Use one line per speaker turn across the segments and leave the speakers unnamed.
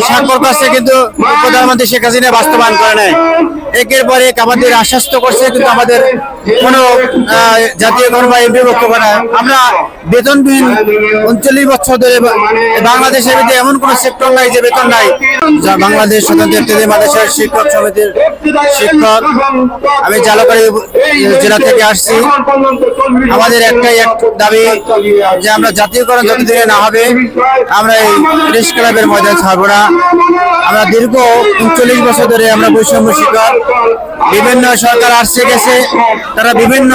স্বাক্ষর করছে কিন্তু প্রধানমন্ত্রী শেখ হাসিনা বাস্তবায়ন করে নাই। একের পর এক আমাদের আশ্বস্ত করছে কিন্তু আমাদের কোনো আহ, জাতীয়করণ বা এমপি বক্তব্য না। আমরা বেতনবিহীন উনচল্লিশ বছর ধরে বাংলাদেশের মধ্যে এমন কোন সেক্টর নাই যে বেতন নাই। যা বাংলাদেশ স্বতন্ত্র মাদেশের শিক্ষক সমিতির শিক্ষক আমি জালকারি জেলা থেকে আসছি। আমাদের একটাই এক দাবি যে আমরা জাতীয়করণ যতদিনে না হবে আমরা এই প্রেস ক্লাবের ময়দান ছাড়বো না। আমরা দীর্ঘ উনচল্লিশ বছর ধরে আমরা বৈষম্য শিকার। বিভিন্ন সরকার আসছে গেছে, তারা বিভিন্ন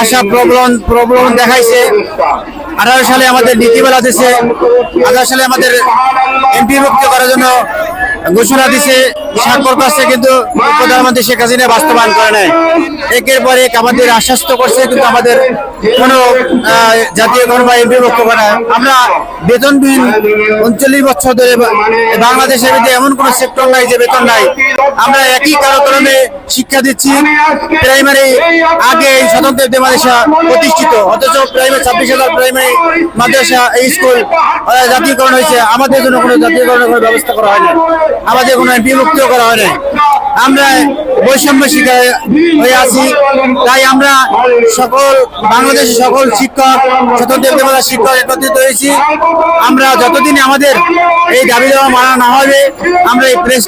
আশা প্রবলন প্রবলন দেখাইছে। আঠারো সালে আমাদের নীতিমালা দিছে আঠারো সালে আমাদের এমপি মুক্ত করার জন্য ঘোষণা দিছে স্বাক্ষর করছে কিন্তু প্রধানমন্ত্রী শেখ হাসিনা বাস্তবায়ন করে নাই। একের পর এক আমাদের আশ্বস্ত করছে কিন্তু আমাদের কোনো আহ, গণ বা এমপি বক্তব্য না। আমরা বেতনবিহীন উনচল্লিশ বছর ধরে বাংলাদেশের মধ্যে এমন কোনো সেক্টর নাই যে বেতন নাই। আমরা একই কারণে শিক্ষা দিচ্ছি। প্রাইমারি আগে এই স্বতন্ত্র বিদ্যা মাদ্রাসা প্রতিষ্ঠিত, অথচ প্রাইমারি ছাব্বিশ হাজার প্রাইমারি মাদ্রাসা এই স্কুল জাতীয়করণ হয়েছে। আমাদের জন্য কোনো জাতীয়করণের কোনো ব্যবস্থা করা হয়নি। আমাদের কোনো বিমুক্ত করা হয়নি। আমরা বৈষম্য শিকার হয়ে আছি। তাই আমরা সকল, বাংলাদেশের সকল শিক্ষক, স্বতন্ত্র মাদ্রাসা শিক্ষক একত্রিত হয়েছি। আমরা যতদিন আমাদের এই দাবি দেওয়া মানা না হবে, আমরা এই প্রেস